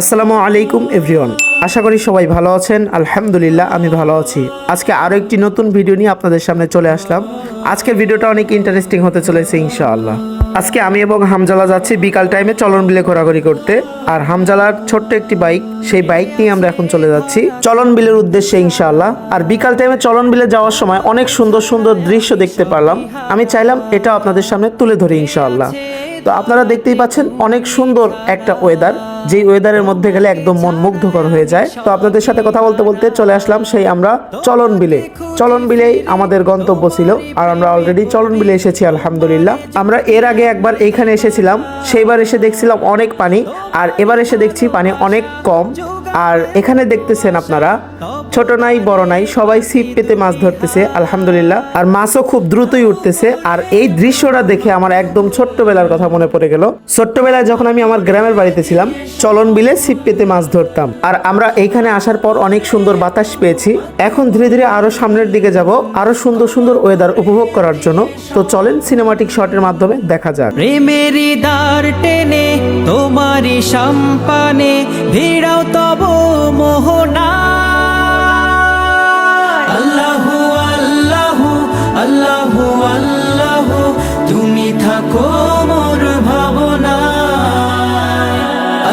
আসসালামু আলাইকুম, এভরিওয়ান। আশা করি সবাই ভালো আছেন। আলহামদুলিল্লাহ, আমি ভালো আছি। আজকে আরও একটি নতুন ভিডিও নিয়ে আপনাদের সামনে চলে আসলাম। আজকের ভিডিওটা অনেক ইন্টারেস্টিং হতে চলেছে, ইনশাআল্লাহ। আজকে আমি এবং হামজালা যাচ্ছি বিকাল টাইমে চলন বিলে ঘোরাঘুরি করতে। আর হামজালার ছোট্ট একটি বাইক সেই বাইক নিয়ে আমরা এখন চলে যাচ্ছি চলন বিলের উদ্দেশ্যে, ইনশাআল্লাহ। আর বিকাল টাইমে চলন বিলে যাওয়ার সময় অনেক সুন্দর সুন্দর দৃশ্য দেখতে পারলাম। আমি চাইলাম এটা আপনাদের সামনে তুলে ধরি, ইনশাআল্লাহ। তো আপনারা দেখতেই পাচ্ছেন অনেক সুন্দর একটা ওয়েদার যেই ওয়েদারের মধ্যে গেলে একদম মন মুগ্ধকর হয়ে যায়। তো আপনাদের সাথে কথা বলতে বলতে চলে আসলাম সেই আমরা চলন বিলে। চলন বিলেই আমাদের গন্তব্য ছিল, আর আমরা অলরেডি চলন বিলে এসেছি, আলহামদুলিল্লাহ। আমরা এর আগে একবার এইখানে এসেছিলাম, সেইবার এসে দেখছিলাম অনেক পানি, আর এবার এসে দেখছি পানি অনেক কম। আর এখানে দেখতেছেন আপনারা ছোট নাই, বড় নাই, সবাই ছিপ পেতে মাছ ধরতেছে, আলহামদুলিল্লাহ। আর মাছও খুব দ্রুতই উঠতেছে। আর এই দৃশ্যটা দেখে আমার একদম ছোট্টবেলার কথা মনে পড়ে গেল। ছোট্টবেলায় যখন আমি আমার গ্রামের বাড়িতে ছিলাম, চলন বিলে ছিপ পেতে মাছ ধরতাম। আর আমরা এইখানে আসার পর অনেক সুন্দর বাতাস পেয়েছি। এখন ধীরে ধীরে আরও সামনের দিকে যাব, আরও সুন্দর সুন্দর ওয়েদার উপভোগ করার জন্য। তো চলেন সিনেমাটিক শটের মাধ্যমে দেখা যাক। প্রেমেরই দ্বার টেনে, তোমারই সম্পানে ভিড়াও তব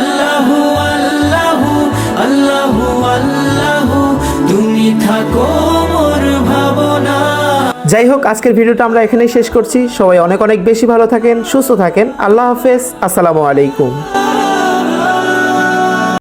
আল্লাহু আল্লাহু আল্লাহু আল্লাহু, তুমি থাকো মোর ভাবনা। যাই হোক, আজকের ভিডিওটা আমরা এখানেই শেষ করছি। সবাই অনেক অনেক বেশি ভালো থাকেন, সুস্থ থাকেন। আল্লাহ হাফেজ, আসসালামু আলাইকুম।